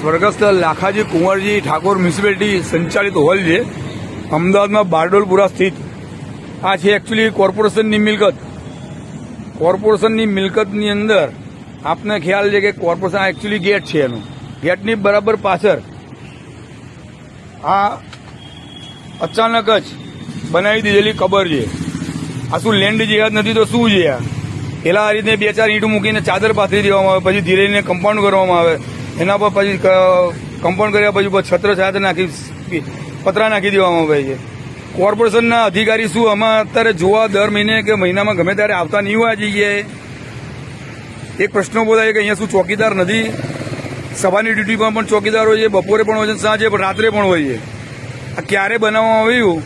સ્વર્ગસ્થ લાખાજી કુંવરજી ઠાકોર મ્યુનિસિપાલિટી સંચાલિત હોલ છે, અમદાવાદમાં બારડોલપુરા સ્થિત. આ છે એકચ્યુઅલી કોર્પોરેશનની મિલકત. કોર્પોરેશનની મિલકતની અંદર આપને ખ્યાલ છે કે કોર્પોરેશન એકચ્યુઅલી ગેટ છે એનું. ગેટની બરાબર પાછળ આ અચાનક જ બનાવી દીધેલી કબર છે. આ શું લેન્ડ જેવા નથી તો શું છે આ? પેલા આ રીતે બે ચાર ઈંટ મૂકીને ચાદર પાથરી દેવામાં આવે, પછી ધીરે ધીરે કમ્પાઉન્ડ કરવામાં આવે. એના પર પછી કમ્પાઉન્ડ કર્યા પછી છત્ર છાત્ર નાખી પતરા નાખી દેવામાં આવે છે. કોર્પોરેશનના અધિકારી શું આમાં અત્યારે જોવા દર મહિને કે મહિનામાં ગમે ત્યારે આવતા નહીં હોવા જઈએ એક પ્રશ્ન બોલાય કે અહીંયા શું ચોકીદાર નથી? સભાની ડ્યુટીમાં પણ ચોકીદાર હોય છે, બપોરે પણ હોય છે, સાંજે પણ, રાત્રે પણ હોય છે. આ ક્યારે બનાવવામાં આવ્યું?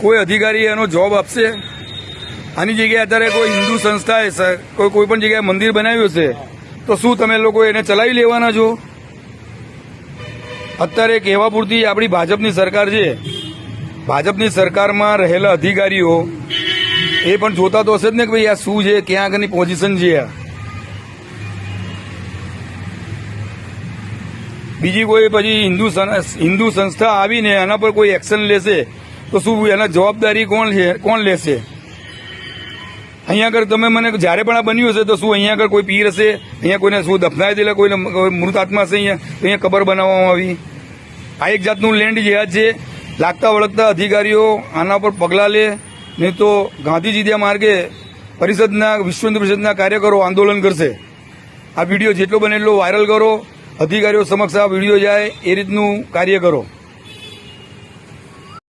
કોઈ અધિકારી એનો જવાબ આપશે? આની જગ્યાએ અત્યારે કોઈ હિન્દુ સંસ્થાએ કોઈ કોઈ પણ જગ્યાએ મંદિર બનાવ્યું છે? તો શું તમે લોકો એને ચલાવી લેવાના છો? અત્યારે કહેવા પૂરતી આપણી ભાજપની સરકાર છે. ભાજપની સરકારમાં રહેલા અધિકારીઓ એ પણ જોતા તો હશે જ ને કે ભાઈ આ શું છે, ક્યાં આગળની પોઝિશન છે આ. બીજી કોઈ પછી હિન્દુ હિન્દુ સંસ્થા આવીને આના પર કોઈ એક્શન લેશે, તો શું એના જવાબદારી કોણ છે કોણ લેશે? અહીંયા આગળ તમે મને જ્યારે પણ આ બન્યું હશે તો શું અહીંયા આગળ કોઈ પીર હશે? અહીંયા કોઈને શું દફનાવી દેલા? કોઈને કોઈ મૃત આત્મા હશે અહીંયા? અહીંયા કબર બનાવવામાં આવી. આ એક જાતનું લેન્ડ જેહાદ છે. લાગતા વળગતા અધિકારીઓ આના પર પગલાં લે, નહીં તો ગાંધીજીના માર્ગે પરિષદના વિશ્વ હિન્દુ પરિષદના કાર્યકરો આંદોલન કરશે. આ વીડિયો જેટલો બને એટલો વાયરલ કરો. અધિકારીઓ સમક્ષ આ વીડિયો જાય, એ રીતનું કાર્ય કરો.